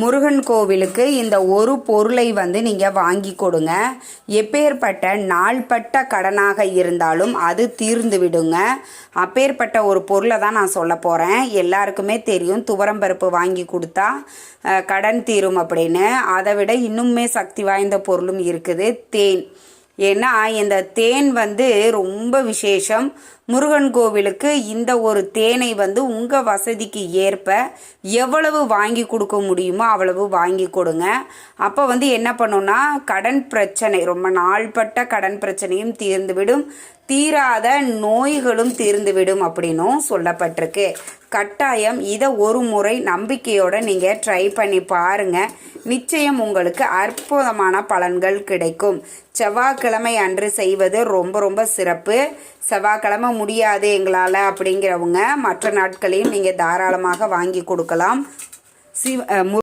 முருகன் கோவிலுக்கு இந்த ஒரு பொருளை வந்து நீங்கள் வாங்கி கொடுங்க. எப்பேற்பட்ட நாள்பட்ட கடனாக இருந்தாலும் அது தீர்ந்து விடுங்க. அப்பேற்பட்ட ஒரு பொருளை தான் நான் சொல்ல போகிறேன் எல்லாருக்குமே தெரியும் துவரம்பருப்பு வாங்கி கொடுத்தா கடன் தீரும் அப்படின்னு. அதை விட இன்னுமே சக்தி வாய்ந்த பொருளும் இருக்குது. தேன். ஏன்னா இந்த தேன் வந்து ரொம்ப விசேஷம். முருகன் கோவிலுக்கு இந்த ஒரு தேனை வந்து உங்கள் வசதிக்கு ஏற்ப எவ்வளவு வாங்கி கொடுக்க முடியுமோ அவ்வளவு வாங்கி கொடுங்க. அப்போ வந்து என்ன பண்ணுன்னா கடன் பிரச்சனை ரொம்ப நாள்பட்ட கடன் பிரச்சனையும் தீர்ந்துவிடும். தீராத நோய்களும் தீர்ந்துவிடும் அப்படின்னும் சொல்லப்பட்டிருக்கு. கட்டாயம் இதை ஒரு முறை நம்பிக்கையோடு நீங்கள் ட்ரை பண்ணி பாருங்கள் நிச்சயம் உங்களுக்கு அற்புதமான பலன்கள் கிடைக்கும். செவ்வாய்க்கிழமை அன்று செய்வது ரொம்ப ரொம்ப சிறப்பு. செவ்வாய்க்கிழமை முடியாது எங்களால் அப்படிங்கிறவங்க மற்ற நாட்களையும் நீங்கள் தாராளமாக வாங்கி கொடுக்கலாம். சிவ மு-